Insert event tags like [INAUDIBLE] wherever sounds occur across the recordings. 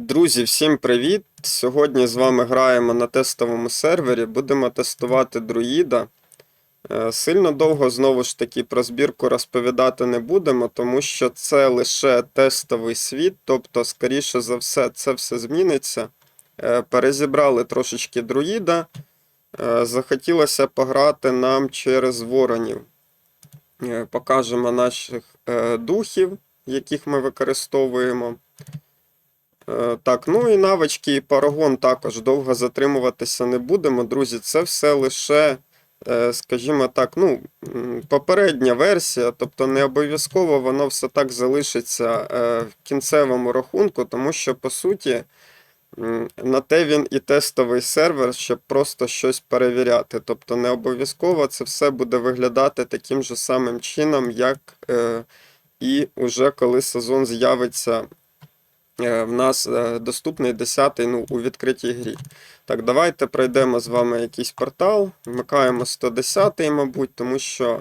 Друзі, всім привіт! Сьогодні з вами граємо на тестовому сервері. Будемо тестувати друїда. Е, Сильно довго знову ж таки про збірку розповідати не будемо, тому що це лише тестовий світ, тобто, скоріше за все, це все зміниться. Е, Перезібрали трошечки друїда. Е, Захотілося пограти нам через воронів. Покажемо наших духів, яких ми використовуємо. Е, Так, ну і навички, і парагон також довго затримуватися не будемо, друзі. Це все лише, е, скажімо так, ну, попередня версія, тобто не обов'язково воно все так залишиться е, в кінцевому рахунку, тому що, по суті, на те він і тестовий сервер, щоб просто щось перевіряти. Тобто не обов'язково це все буде виглядати таким же самим чином, як е, і уже коли сезон з'явиться в нас е, доступний 10 ну, у відкритій грі. Так, давайте пройдемо з вами якийсь портал. Вмикаємо 110, мабуть, тому що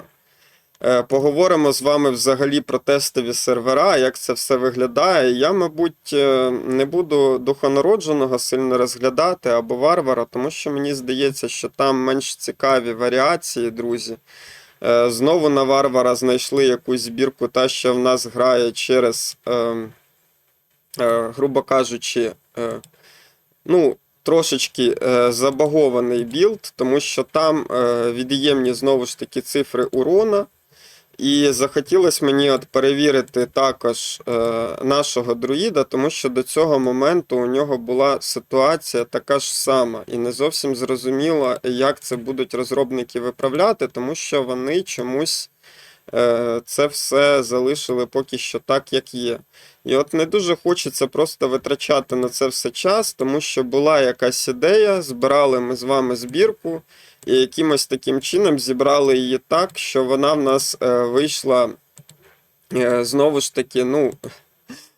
е, поговоримо з вами взагалі про тестові сервера, як це все виглядає. Я, мабуть, е, не буду духонародженого сильно розглядати або варвара, тому що мені здається, що там менш цікаві варіації, друзі. Е, Знову на варвара знайшли якусь збірку, та що в нас грає через. Е, грубо кажучи, е, ну, трошечки е, забагований білд, тому що там від'ємні знову ж таки цифри урона. І захотілося мені от перевірити також е, нашого друїда, тому що до цього моменту у нього була ситуація така ж сама, і не зовсім зрозуміло, як це будуть розробники виправляти, тому що вони чомусь е, це все залишили поки що так, як є. І от не дуже хочеться просто витрачати на це все час, тому що була якась ідея, збирали ми з вами збірку, і якимось таким чином зібрали її так, що вона в нас е, вийшла е, знову ж таки, ну.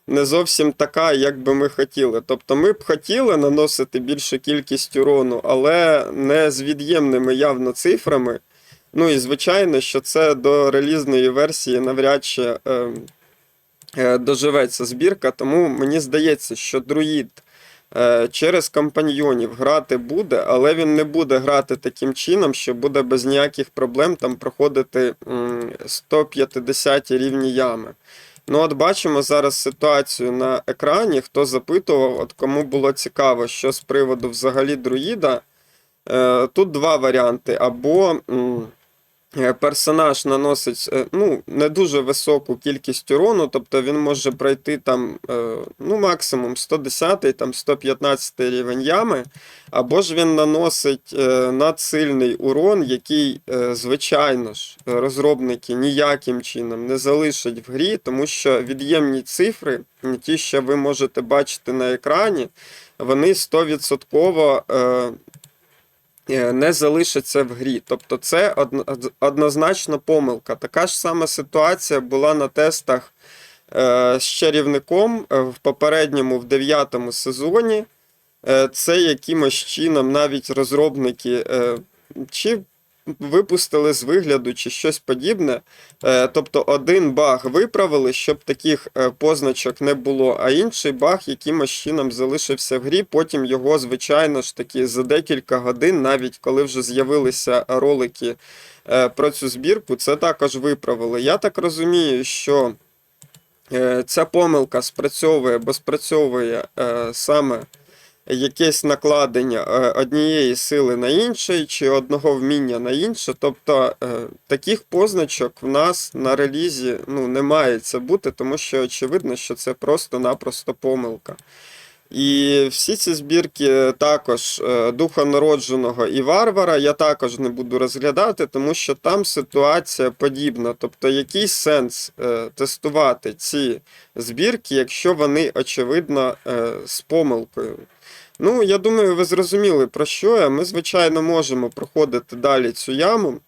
Не зовсім така, як би ми хотіли. Тобто ми б хотіли наносити більшу кількість урону, але не з від'ємними явно цифрами. Ну і звичайно, що це до релізної версії навряд чи е, е, доживеться збірка, тому мені здається, що друїд е, через компаньйонів грати буде, але він не буде грати таким чином, що буде без ніяких проблем там проходити м, 150 рівні ями. Ну, от бачимо зараз ситуацію на екрані. Хто запитував, от кому було цікаво, що з приводу взагалі друїда. Е, тут два варіанти. Або е, персонаж наносить е, ну, не дуже високу кількість урону, тобто він може пройти там е, ну, максимум 110 там 115 рівень ями, або ж він наносить е, надсильний урон, який, е, звичайно ж, розробники ніяким чином не залишать в грі, тому що від'ємні цифри, ті, що ви можете бачити на екрані, вони 100% е, е, не залишаться в грі. Тобто це одно- однозначно помилка. Така ж сама ситуація була на тестах е, з чарівником е, в попередньому, в дев'ятому сезоні. Е, Це якимось чином навіть розробники е, чи випустили з вигляду, чи щось подібне. Е, Тобто один баг виправили, щоб таких е, позначок не було, а інший баг якимось чином залишився в грі. Потім його, звичайно ж таки, за декілька годин, навіть коли вже з'явилися ролики е, про цю збірку, це також виправили. Я так розумію, що ця помилка спрацьовує, бо спрацьовує саме якесь накладення е, однієї сили на інший, чи одного вміння на інше. Тобто е, таких позначок в нас на релізі ну, не має це бути, тому що очевидно, що це просто-напросто помилка. І всі ці збірки також е, духа народженого і варвара я також не буду розглядати, тому що там ситуація подібна. Тобто, який сенс е, тестувати ці збірки, якщо вони очевидно е, з помилкою. Ну, я думаю, ви зрозуміли про що я. Ми, звичайно, можемо проходити далі цю яму.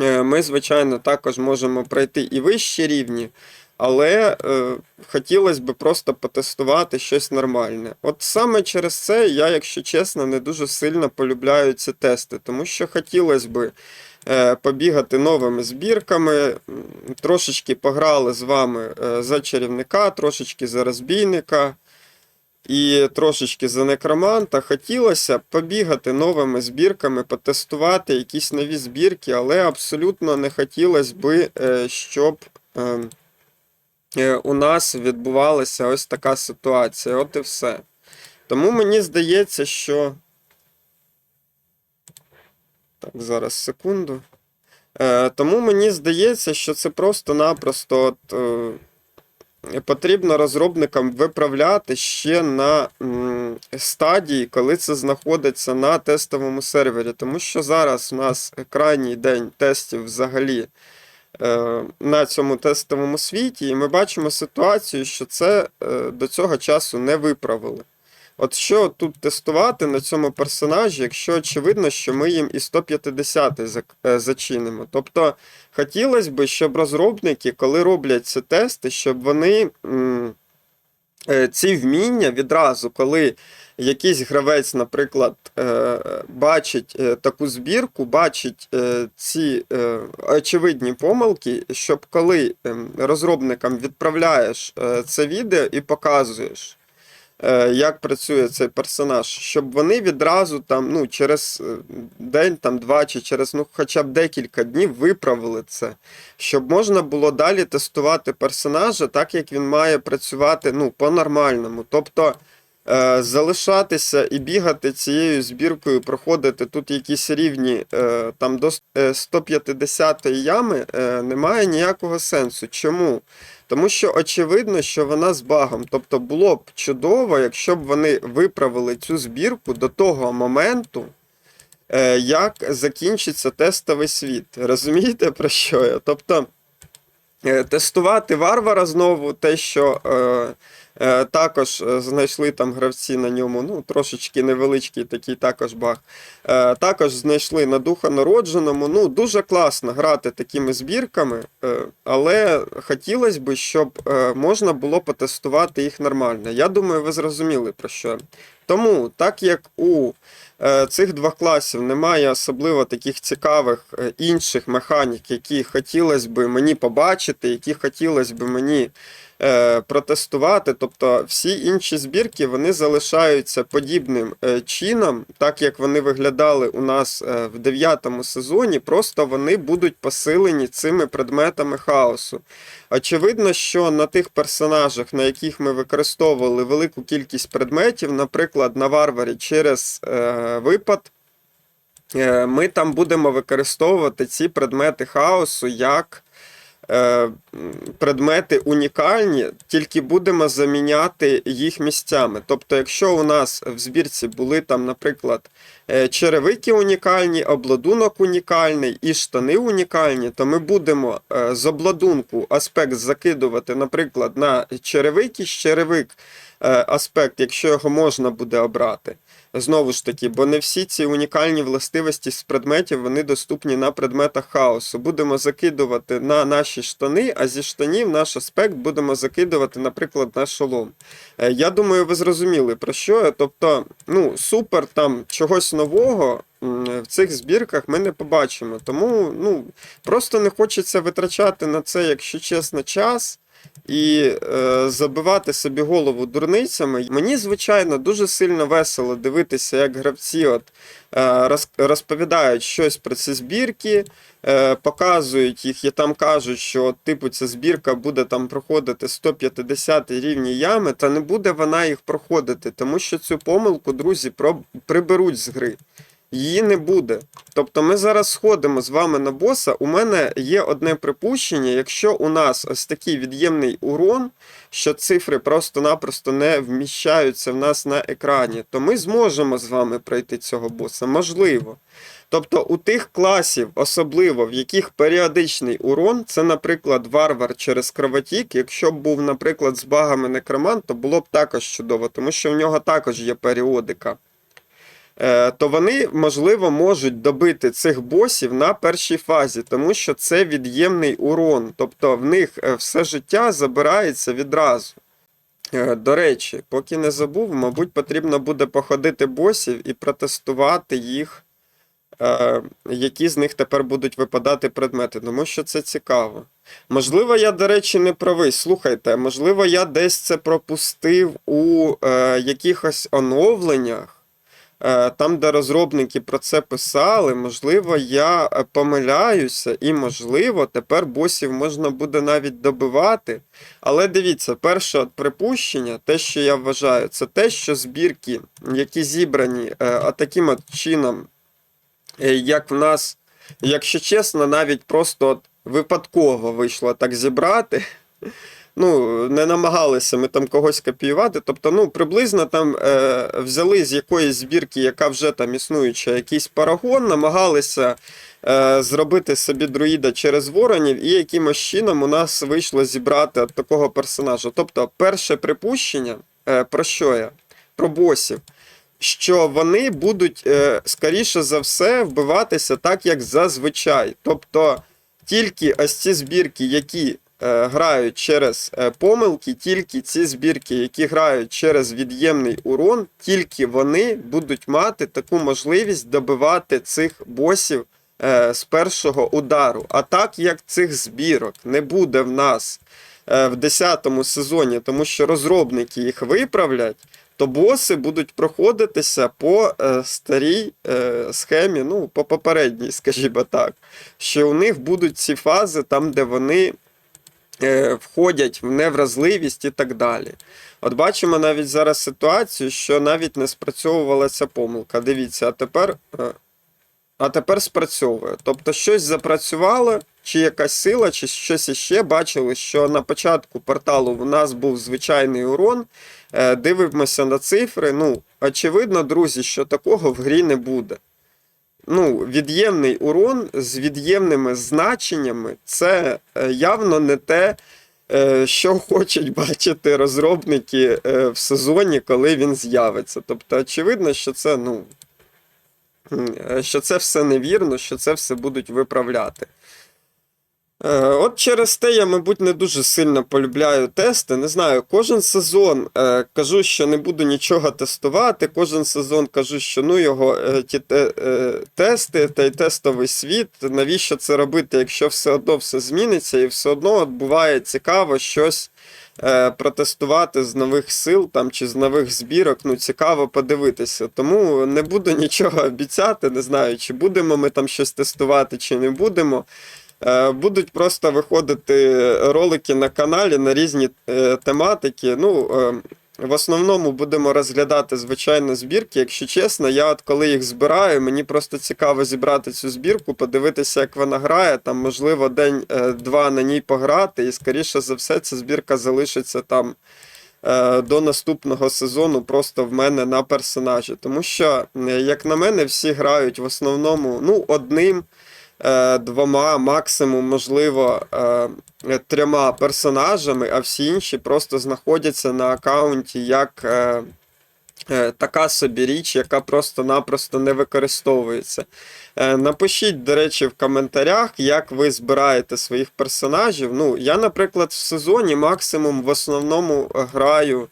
Е, Ми, звичайно, також можемо пройти і вищі рівні, але е, хотілося б просто потестувати щось нормальне. От саме через це я, якщо чесно, не дуже сильно полюбляю ці тести, тому що хотілося б е, побігати новими збірками, трошечки пограли з вами е, за чарівника, трошечки за розбійника. і трошечки за некроманта. Хотілося побігати новими збірками, потестувати якісь нові збірки, але абсолютно не хотілося би, е, щоб е, у нас відбувалася ось така ситуація. От і все. Тому мені здається, що. Так, зараз секунду. Е, тому мені здається, що це просто-напросто от, е, потрібно розробникам виправляти ще на м, стадії, коли це знаходиться на тестовому сервері. Тому що зараз у нас крайній день тестів взагалі е, на цьому тестовому світі, і ми бачимо ситуацію, що це е, до цього часу не виправили. От що тут тестувати на цьому персонажі, якщо очевидно, що ми їм і 150 зак- е, зачинимо. Тобто хотілося б, щоб розробники, коли роблять ці тести, щоб вони е, ці вміння відразу, коли якийсь гравець, наприклад, е, бачить е, таку збірку, бачить е, ці е, очевидні помилки, щоб коли ем, розробникам відправляєш е, це відео і показуєш е, як працює цей персонаж, щоб вони відразу там, ну, через е, день, там, два чи через ну, хоча б декілька днів виправили це, щоб можна було далі тестувати персонажа так, як він має працювати ну, по-нормальному. Тобто е, залишатися і бігати цією збіркою, проходити тут якісь рівні е, там до е, 150 ями, е, немає ніякого сенсу. Чому? Тому що очевидно, що вона з багом. Тобто було б чудово, якщо б вони виправили цю збірку до того моменту, е, як закінчиться тестовий світ. Розумієте про що я? Тобто е, тестувати варвара знову, те, що е, також е, знайшли там гравці на ньому, ну, трошечки невеличкий такий також баг. Е, також знайшли на духа народженому. Ну, дуже класно грати такими збірками, е, але хотілося б, щоб е, можна було потестувати їх нормально. Я думаю, ви зрозуміли про що. Тому, так як у е, цих двох класів немає особливо таких цікавих е, інших механік, які хотілося б мені побачити, які хотілося б мені е, протестувати. Тобто всі інші збірки вони залишаються подібним е, чином, так як вони виглядали у нас е, в дев'ятому сезоні, просто вони будуть посилені цими предметами хаосу. Очевидно, що на тих персонажах, на яких ми використовували велику кількість предметів, наприклад, на варварі через е, випад, е, ми там будемо використовувати ці предмети хаосу як е, предмети унікальні, тільки будемо заміняти їх місцями. Тобто, якщо у нас в збірці були там, наприклад, е, черевики унікальні, обладунок унікальний і штани унікальні, то ми будемо е, з обладунку аспект закидувати, наприклад, на черевики, з черевик е, аспект, якщо його можна буде обрати. Знову ж таки, бо не всі ці унікальні властивості з предметів вони доступні на предметах хаосу. Будемо закидувати на наші штани, а зі штанів наш аспект будемо закидувати, наприклад, на шолом. Е, Я думаю, ви зрозуміли про що. Тобто, ну, супер там чогось нового в цих збірках ми не побачимо. Тому ну, просто не хочеться витрачати на це, якщо чесно, час. І е, забивати собі голову дурницями. Мені, звичайно, дуже сильно весело дивитися, як гравці от, е, розповідають щось про ці збірки, е, показують їх і там кажуть, що от, типу ця збірка буде там проходити 150 рівні ями, та не буде вона їх проходити, тому що цю помилку, друзі, приберуть з гри. Її не буде. Тобто ми зараз сходимо з вами на боса. У мене є одне припущення, якщо у нас ось такий від'ємний урон, що цифри просто-напросто не вміщаються в нас на екрані, то ми зможемо з вами пройти цього боса. Можливо. Тобто у тих класів, особливо в яких періодичний урон, це, наприклад, варвар через кровотік. Якщо б був, наприклад, з багами некромант, то було б також чудово, тому що в нього також є періодика. Е, то вони, можливо, можуть добити цих босів на першій фазі, тому що це від'ємний урон. Тобто в них е, все життя забирається відразу. Е, До речі, поки не забув, мабуть, потрібно буде походити босів і протестувати їх які з них тепер будуть випадати предмети, тому що це цікаво. Можливо, я, до речі, не правий. Слухайте, можливо, я десь це пропустив у якихось оновленнях. Е, Там, де розробники про це писали, можливо, я е, помиляюся, і, можливо, тепер босів можна буде навіть добивати. Але дивіться, перше припущення, те, що я вважаю, це те, що збірки, які зібрані е, таким от чином, як в нас, якщо чесно, навіть просто от випадково вийшло так зібрати. Ну, не намагалися ми там когось копіювати. Тобто, ну, приблизно там е, взяли з якоїсь збірки, яка вже там існуюча, якийсь парагон, намагалися е, зробити собі друїда через воронів, і якимось чином у нас вийшло зібрати от такого персонажа. Тобто, перше припущення, е, про що я? Про босів. Що вони будуть, е, скоріше за все, вбиватися так, як зазвичай. Тобто тільки ось ці збірки, які грають через е, помилки, тільки ці збірки, які грають через від'ємний урон, тільки вони будуть мати таку можливість добивати цих босів е, з першого удару. А так як цих збірок не буде в нас е, в 10 сезоні, тому що розробники їх виправлять. То боси будуть проходитися по е, старій е, схемі, ну, по попередній, скажімо так, що у них будуть ці фази там, де вони е, входять в невразливість і так далі. От бачимо навіть зараз ситуацію, що навіть не спрацьовувала ця помилка. Дивіться, а тепер, е, а тепер спрацьовує. Тобто щось запрацювало, чи якась сила, чи щось іще. Бачили, що на початку порталу у нас був звичайний урон. Е, Дивимося на цифри. Ну, очевидно, друзі, що такого в грі не буде. Ну, від'ємний урон з від'ємними значеннями це е, явно не те, е, що хочуть бачити розробники е, в сезоні, коли він з'явиться. Тобто, очевидно, що це, ну, що це все невірно, що це все будуть виправляти. Е, От через те я, мабуть, не дуже сильно полюбляю тести. Не знаю, кожен сезон е, кажу, що не буду нічого тестувати. Кожен сезон кажу, що ну його е, ті тести та й тестовий світ. Навіщо це робити, якщо все одно все зміниться, і все одно от буває цікаво щось протестувати з нових сил там чи з нових збірок. Ну, цікаво подивитися. Тому не буду [LAUGHS] нічого обіцяти. Не знаю, чи будемо ми там щось тестувати, чи не будемо. Е, Будуть просто виходити ролики на каналі на різні е, тематики. Ну, е, в основному будемо розглядати звичайно збірки. Якщо чесно, я от коли їх збираю, мені просто цікаво зібрати цю збірку, подивитися, як вона грає. Там, можливо, день-два на ній пограти, і скоріше за все, ця збірка залишиться там до наступного сезону просто в мене на персонажі. Тому що, як на мене, всі грають в основному ну, одним двома, максимум, можливо, е, трьома персонажами, а всі інші просто знаходяться на аккаунті як е, е, така собі річ, яка просто-напросто не використовується. Е, Напишіть, до речі, в коментарях, як ви збираєте своїх персонажів. Ну, я, наприклад, в сезоні максимум в основному граю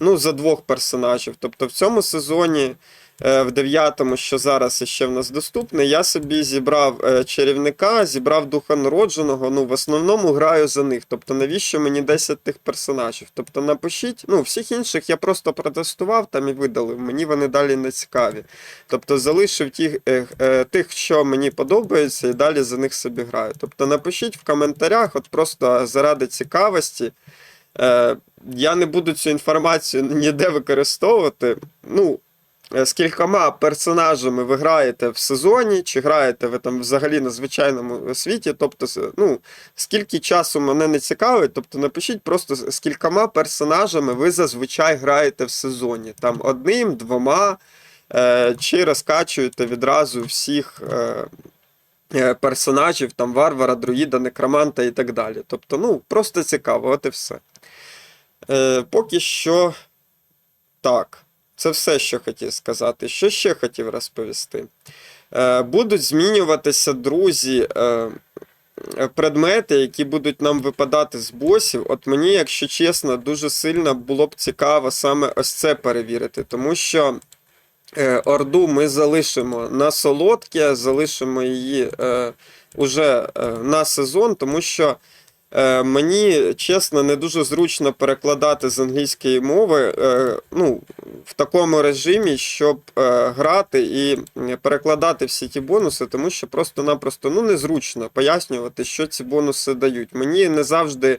ну, за двох персонажів. Тобто в цьому сезоні е, в дев'ятому, що зараз ще в нас доступне, я собі зібрав е, чарівника, зібрав духа народженого. Ну, в основному граю за них. Тобто, навіщо мені 10 тих персонажів? Тобто напишіть, ну, всіх інших я просто протестував там і видалив. Мені вони далі не цікаві. Тобто залишив е, е, тих, що мені подобається, і далі за них собі граю. Тобто напишіть в коментарях, от просто заради цікавості. Е, я не буду цю інформацію ніде використовувати. Ну, е, з кількома персонажами ви граєте в сезоні, чи граєте ви там взагалі на звичайному світі. Тобто, ну, скільки часу мене не цікавить, тобто напишіть просто з кількома персонажами ви зазвичай граєте в сезоні. Там одним, двома, е, чи розкачуєте відразу всіх. Персонажів, там варвара, друїда, некроманта і так далі. Тобто, ну, просто цікаво, от і все. Е, поки що так. Це все, що хотів сказати. Що ще хотів розповісти? Е, будуть змінюватися, друзі, е, предмети, які будуть нам випадати з босів. От мені, якщо чесно, дуже сильно було б цікаво саме ось це перевірити, тому що е, Орду ми залишимо на солодке, залишимо її е, уже е, на сезон, тому що мені, чесно, не дуже зручно перекладати з англійської мови е, ну, в такому режимі, щоб е, грати і перекладати всі ті бонуси, тому що просто-напросто ну, незручно пояснювати, що ці бонуси дають. Мені не завжди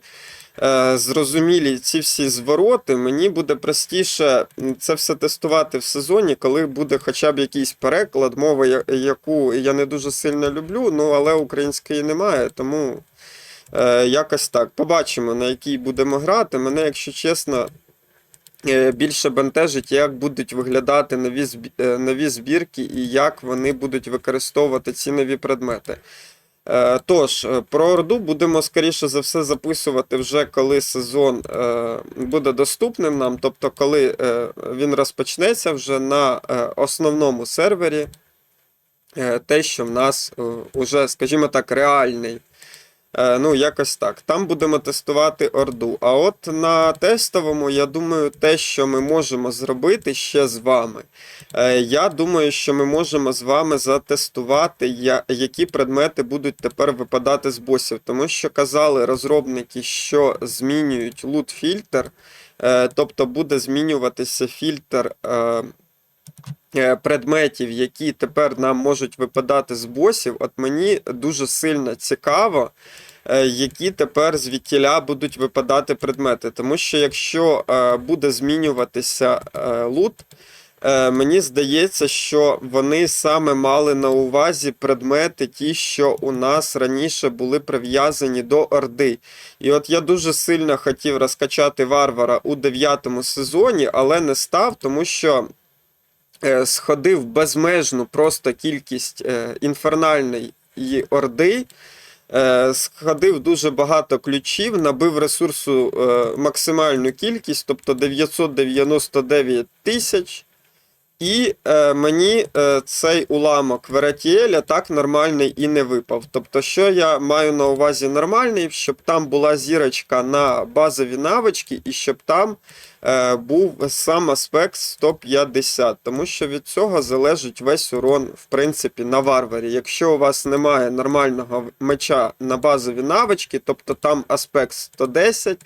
е, зрозумілі ці всі звороти, мені буде простіше це все тестувати в сезоні, коли буде хоча б якийсь переклад мови, яку я не дуже сильно люблю, ну але української немає, тому е, якось так. Побачимо, на якій будемо грати. Мене, якщо чесно. е, Більше бентежить, як будуть виглядати нові, е, нові збірки і як вони будуть використовувати ці нові предмети. Е, Тож, е, про Орду будемо, скоріше за все, записувати вже коли сезон е, буде доступним нам, тобто коли е, він розпочнеться вже на е, основному сервері, е, те, що в нас е, уже, скажімо так, реальний. Е, Ну, якось так. Там будемо тестувати Орду. А от на тестовому, я думаю, те, що ми можемо зробити ще з вами. Е, Я думаю, що ми можемо з вами затестувати, які предмети будуть тепер випадати з босів. Тому що казали розробники, що змінюють лут-фільтр, е, тобто буде змінюватися фільтр. Е, Предметів, які тепер нам можуть випадати з босів, от мені дуже сильно цікаво, е, які тепер звідтіля будуть випадати предмети. Тому що якщо е, буде змінюватися лут, Мені здається, що вони саме мали на увазі предмети, ті, що у нас раніше були прив'язані до Орди. І от я дуже сильно хотів розкачати варвара у дев'ятому сезоні, але не став, тому що сходив безмежну просто кількість е, інфернальної Орди. Е, Сходив дуже багато ключів, набив ресурсу е, максимальну кількість, тобто 999 тисяч. І е, мені е, цей уламок Веретіеля так нормальний і не випав. Тобто, що я маю на увазі нормальний, щоб там була зірочка на базові навички, і щоб там е, був сам аспект 150, тому що від цього залежить весь урон, в принципі, на варварі. Якщо у вас немає нормального меча на базові навички, тобто там аспект 110.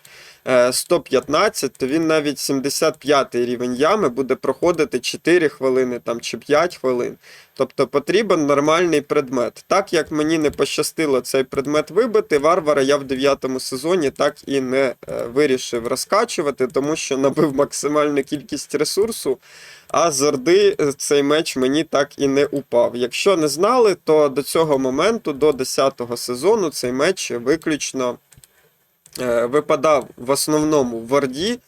Е, 115, то він навіть 75 рівень ями буде проходити 4 хвилини там, чи 5 хвилин. Тобто потрібен нормальний предмет. Так як мені не пощастило цей предмет вибити, варвара я в 9 сезоні так і не е, вирішив розкачувати, тому що набив максимальну кількість ресурсу, а з Орди е, цей меч мені так і не упав. Якщо не знали, то до цього моменту, до 10 сезону, цей меч виключно е, випадав в основному в Орді.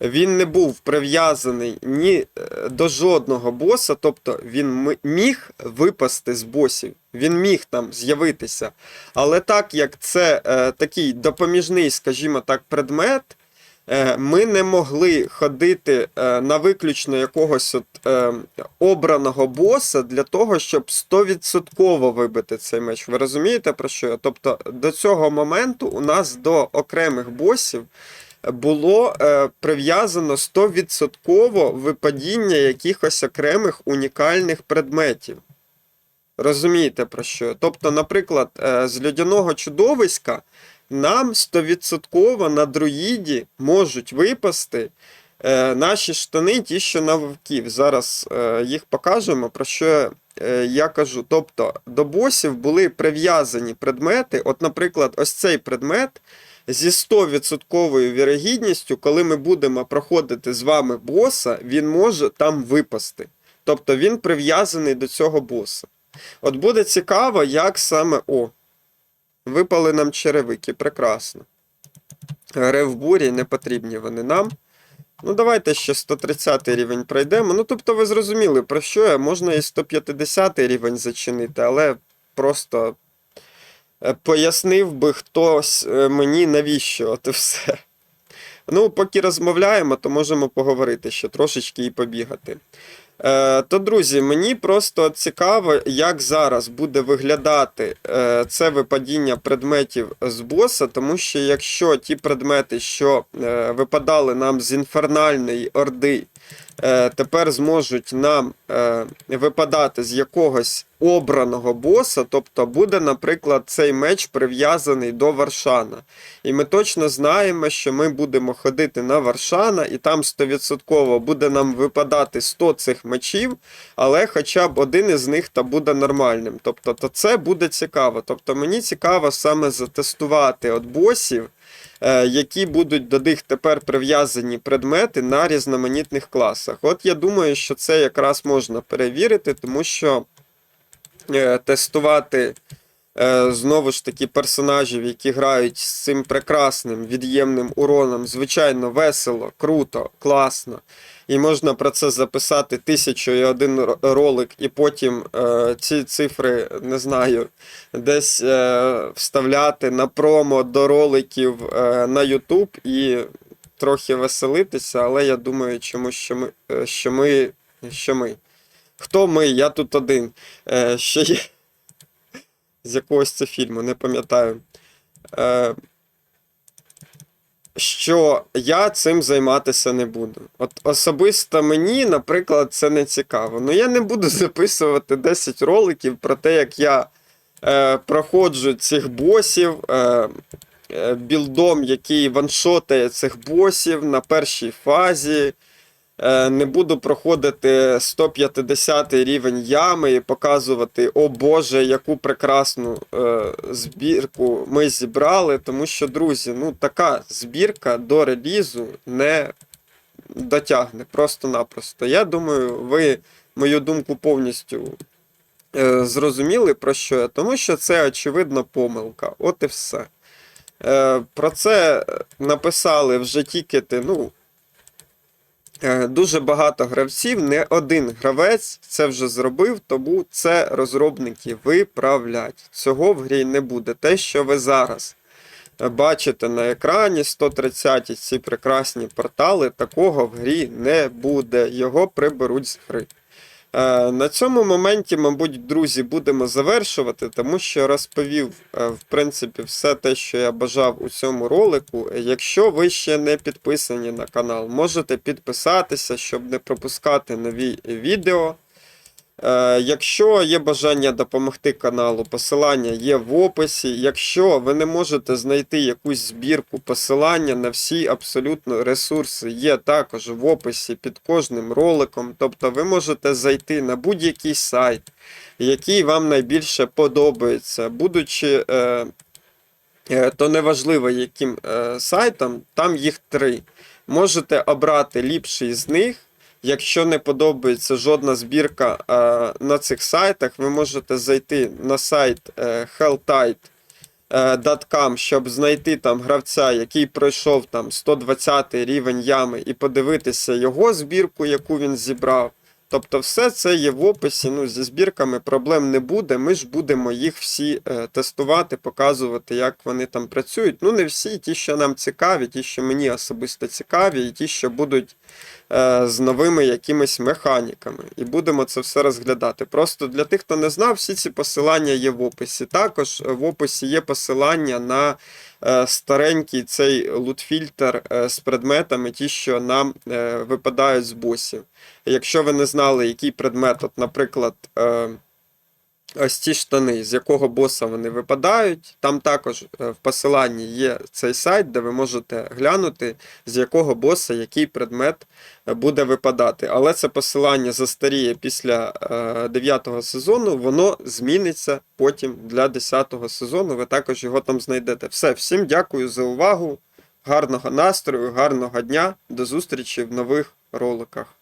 Він не був прив'язаний ні е, до жодного боса, тобто він міг випасти з босів, він міг там з'явитися. Але так як це е, такий допоміжний, скажімо так, предмет, е, ми не могли ходити е, на виключно якогось от, е, обраного боса для того, щоб 100% вибити цей меч. Ви розумієте про що? я? Тобто до цього моменту у нас до окремих босів було е, прив'язано 100% випадіння якихось окремих унікальних предметів. Розумієте про що? Тобто, наприклад, е, з льодяного чудовиська нам 100% на друїді можуть випасти е, наші штани, ті, що на вовків. Зараз е, їх покажемо, про що е, я кажу. Тобто, до босів були прив'язані предмети. От, наприклад, ось цей предмет зі 100% вірогідністю, коли ми будемо проходити з вами боса, він може там випасти. Тобто він прив'язаний до цього боса. От буде цікаво, як саме. О, випали нам черевики, прекрасно. Ревбурі не потрібні вони нам. Ну, давайте ще 130 рівень пройдемо. Ну, тобто, ви зрозуміли, про що я. Можна і 150 рівень зачинити, але просто е, пояснив би хтось е, мені, навіщо от і все. Ну, поки розмовляємо, то можемо поговорити ще трошечки і побігати. Е, то, друзі, мені просто цікаво, як зараз буде виглядати е, це випадіння предметів з боса, тому що якщо ті предмети, що е, випадали нам з інфернальної орди, тепер зможуть нам е, випадати з якогось обраного боса, тобто буде, наприклад, цей меч прив'язаний до Варшана. І ми точно знаємо, що ми будемо ходити на Варшана, і там 100% буде нам випадати 100 цих мечів, але хоча б один із них та буде нормальним. Тобто, то це буде цікаво. Тобто мені цікаво саме затестувати от босів, е, які будуть до них тепер прив'язані предмети на різноманітних класах. От я думаю, що це якраз можна перевірити, тому що е, тестувати е, знову ж таки персонажів, які грають з цим прекрасним від'ємним уроном, звичайно, весело, круто, класно. І можна про це записати тисячу і один ролик, і потім е, ці цифри, не знаю, десь е, вставляти на промо до роликів е, на YouTube і трохи веселитися, але я думаю, чому що ми, е, що ми, що ми. Хто ми? Я тут один. Е, ще є. З якогось це фільму, не пам'ятаю. Е, що я цим займатися не буду. От особисто мені, наприклад, це не цікаво. Ну я не буду [LAUGHS] записувати 10 роликів про те, як я е, проходжу цих босів, е, е, білдом, який ваншотає цих босів на першій фазі. Е, Не буду проходити 150 рівень ями і показувати, о Боже, яку прекрасну е, збірку ми зібрали. Тому що, друзі, ну така збірка до релізу не дотягне просто-напросто. Я думаю, ви мою думку повністю е, зрозуміли про що я, тому що це очевидно помилка. От і все. Про це написали вже тікети, ну. Е, Дуже багато гравців, не один гравець це вже зробив, тому це розробники виправлять. Цього в грі не буде. Те, що ви зараз е, бачите на екрані 130 ці прекрасні портали, такого в грі не буде. Його приберуть з гри. Е, На цьому моменті, мабуть, друзі, будемо завершувати, тому що розповів, е, в принципі, все те, що я бажав у цьому ролику. Якщо ви ще не підписані на канал, можете підписатися, щоб не пропускати нові відео. Е, Якщо є бажання допомогти каналу, посилання є в описі. Якщо ви не можете знайти якусь збірку, посилання на всі абсолютно ресурси є також в описі під кожним роликом. Тобто ви можете зайти на будь-який сайт, який вам найбільше подобається, будучи. Е, е, то неважливо, яким сайтом, там їх три. Можете обрати ліпший з них. Якщо не подобається жодна збірка е, на цих сайтах, ви можете зайти на сайт е, helltide.com, щоб знайти там гравця, який пройшов там 120 рівень ями, і подивитися його збірку, яку він зібрав. Тобто, все це є в описі. Ну, зі збірками проблем не буде. Ми ж будемо їх всі е, тестувати, показувати, як вони там працюють. Ну, не всі, ті, що нам цікаві, ті, що мені особисто цікаві, і ті, що будуть е, з новими якимись механіками. І будемо це все розглядати. Просто для тих, хто не знав, всі ці посилання є в описі. Також в описі є посилання на е, старенький цей лутфільтр е, з предметами, ті, що нам е, випадають з босів. Якщо ви не знали, який предмет, от, наприклад, е, ось ці штани, з якого боса вони випадають, там також е, в посиланні є цей сайт, де ви можете глянути, з якого боса який предмет е, буде випадати. Але це посилання застаріє після е, 9 сезону, воно зміниться потім для 10 сезону. Ви також його там знайдете. Все, всім дякую за увагу. Гарного настрою, гарного дня. До зустрічі в нових роликах.